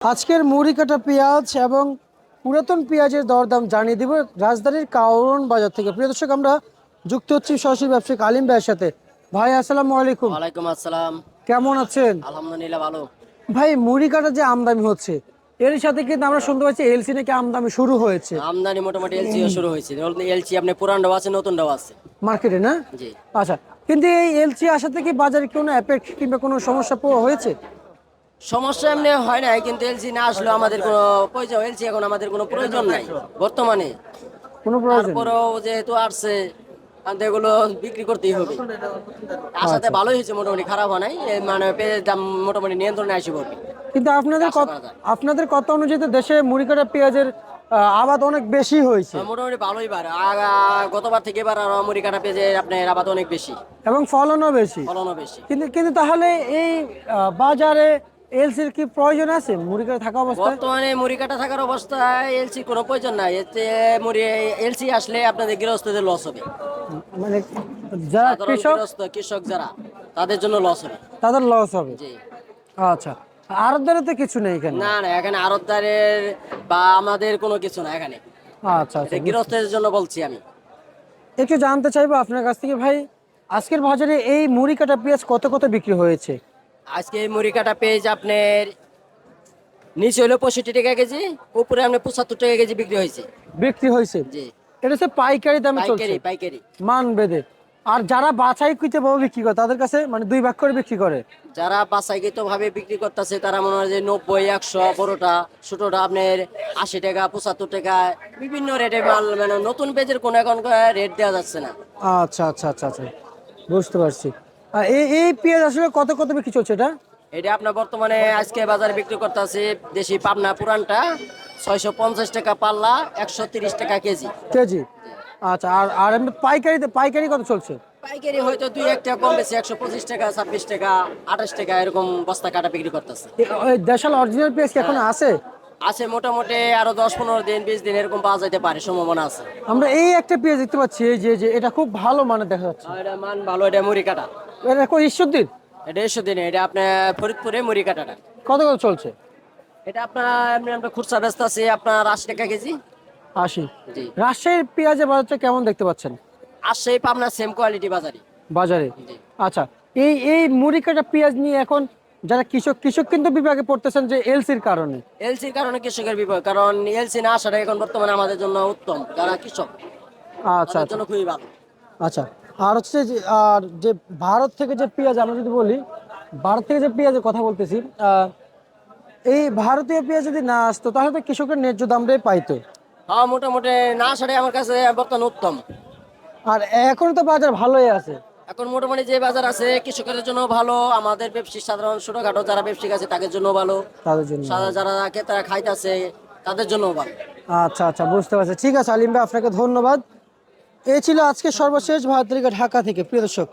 আজকের মুড়ি কাটা পেঁয়াজ এবং পুরাতন পেঁয়াজের দরদাম জানিয়ে দিব রাজধানীর কাউরন বাজার থেকে। প্রিয় দর্শক আমরা যুক্ত হচ্ছি সরাসরি ব্যবসায়িক আলিম ভাইয়ের সাথে। ভাই আসসালামু আলাইকুম। ওয়ালাইকুম আসসালাম। কেমন আছেন? আলহামদুলিল্লাহ ভালো। ভাই মুড়ি কাটা যে আমদানি হচ্ছে এর সাথে কিন্তু আমরা শুনতে পাচ্ছি এলসি নাকি আমদানি শুরু হয়েছে। আমদানি মোটামুটি এলসি শুরু হয়েছে। এলসি আপনি পুরানটাও আছে নতুনটাও আছে। মার্কেটে না? জি। আচ্ছা কিন্তু এই এলসি আসা থেকে বাজারে কোনো এফেক্ট কিংবা কোনো সমস্যা হয়েছে? সমস্যা এমনি হয় নাই কিন্তু এলসি না আসলেও আমাদের কোনো প্রয়োজন এলসি এখন আমাদের কোনো প্রয়োজন নাই বর্তমানে। কোনো প্রয়োজন। তারপরেও যেহেতু আসছে কারণ এগুলো বিক্রি করতেই হবে। আসাতে ভালোই হয়েছে মোটামুটি খারাপ হয় নাই মানে পেঁয়াজের দাম মোটামুটি নিয়ন্ত্রণে আসে পড়বে কিন্তু আপনাদের। আপনাদের কত অনুযায়ী দেশে মুড়ি কাটা পেঁয়াজের আবাদ অনেক বেশি হয়েছে। মোটামুটি ভালোই বার। গতবার থেকে এবার আরও মুড়ি কাটা পেঁয়াজের আপনার আবাদ অনেক বেশি। এবং ফলনও বেশি। ফলনও বেশি। কিন্তু কিন্তু তাহলে এই বাজারে এলসির কি প্রয়োজন আছে? মুড়ি কাটা থাকা অবস্থায়? বর্তমানে মুড়ি কাটা থাকার অবস্থায় এলসি কোনো প্রয়োজন নাই। এতে মুড়ি এলসি আসলে আপনাদের গৃহস্থদের লস হবে। মানে যারা কৃষক কৃষক যারা তাদের জন্য লস হবে। তাদের লস হবে? জি। আচ্ছা। তো কিছু নেই এখানে? না না এখানে আড়তদারের বা আমাদের কোনো কিছু না এখানে। আচ্ছা আচ্ছা এটা গৃহস্থদের জন্য বলছি আমি। একটু জানতে চাইব আপনার কাছ থেকে ভাই আজকের বাজারে এই মুড়ি কাটা পেঁয়াজ কত কত বিক্রি হয়েছে? আজকে এই মুড়ি কাটা আপনার নিচে হলো পঁয়ষট্টি টাকা কেজি উপরে আপনার পঁচাত্তর টাকা কেজি বিক্রি হয়েছে। বিক্রি হয়েছে? জি। এটা হচ্ছে পাইকারি দামে চলছে। পাইকারি পাইকারি। মান বেঁধে। আর যারা বাছাই ভাবে বিক্রি করে তাদের কাছে মানে দুই ভাগ করে বিক্রি করে। যারা বাসাইকৃত ভাবে বিক্রি করতেছে তারা মনে হয় যে নব্বই একশো বড়টা ছোটটা আপনার আশি টাকা পঁচাত্তর টাকা বিভিন্ন রেটে মাল মানে নতুন পেজের কোনো এখন রেট দেওয়া যাচ্ছে না। আচ্ছা আচ্ছা আচ্ছা আচ্ছা। বুঝতে পারছি। এই এই পেঁয়াজ আসলে কত কত বিক্রি চলছে এটা? এটা আপনার বর্তমানে আজকে বাজারে বিক্রি করতেছে দেশি পাবনা পুরানটা ছয়শো পঞ্চাশ টাকা পাল্লা একশো তিরিশ টাকা কেজি। কেজি? আচ্ছা আর আর এমনি পাইকারিতে পাইকারি কত চলছে? পাইকারি হয়তো দুই একটা কম বেশি একশো পঁচিশ টাকা ছাব্বিশ টাকা আঠাশ টাকা এরকম বস্তা কাটা বিক্রি করতেছে। ওই দেশাল অরিজিনাল পেঁয়াজ কি এখন আছে? আছে মোটামুটি আরও দশ পনেরো দিন বিশ দিন এরকম পাওয়া যেতে পারে সম্ভাবনা আছে। আমরা এই একটা পেঁয়াজ দেখতে পাচ্ছি এই যে যে এটা খুব ভালো মানে দেখা যাচ্ছে। এটা মান ভালো এটা মুড়ি কাটা। এটা কোন ঈশ্বরদীর? এটা এসো দিনে এটা আপনার ফরিদপুরে মুড়ি কাটাটা কত কত চলছে? এটা আপনার এমনি আমরা খুচরা ব্যস্ত আছে আপনার আশি টাকা কেজি। আশি। রাজশাহীর পেঁয়াজের বাজারটা কেমন দেখতে পাচ্ছেন? সেই পাবনা সেম কোয়ালিটি বাজারে? বাজারে আচ্ছা এই এই মুড়ি কাটা পেঁয়াজ নিয়ে এখন যারা কৃষক কৃষক কিন্তু বিভাগে পড়তেছেন যে এলসির কারণে। এলসির কারণে কৃষকের বিপদ কারণ এলসি না আসাটা এখন বর্তমানে আমাদের জন্য উত্তম যারা কৃষক। আচ্ছা আচ্ছা। জন্য খুবই ভালো। আচ্ছা আর হচ্ছে যে আর যে ভারত থেকে যে পেঁয়াজ আমরা যদি বলি ভারত থেকে যে পেঁয়াজের কথা বলতেছি এই ভারতীয় পেঁয়াজ যদি না আসতো তাহলে তো কৃষকের ন্যায্য দামটাই পাইতো। হ্যাঁ মোটামুটি না আসাটাই আমার কাছে বর্তমান উত্তম। আর এখন তো বাজার ভালোই আছে। এখন মোটামুটি যে বাজার আছে কৃষকের জন্য ভালো আমাদের ব্যবসায়ী সাধারণ ছোটখাটো যারা ব্যবসায়িক আছে তাদের জন্য ভালো। তাদের জন্য যারা ক্রেতারা খাইতেছে তাদের জন্য ভালো। আচ্ছা আচ্ছা বুঝতে পারছি। ঠিক আছে আলিম ভাই আপনাকে ধন্যবাদ। এই ছিল আজকে সর্বশেষ ভারত ঢাকা থেকে। প্রিয় দর্শক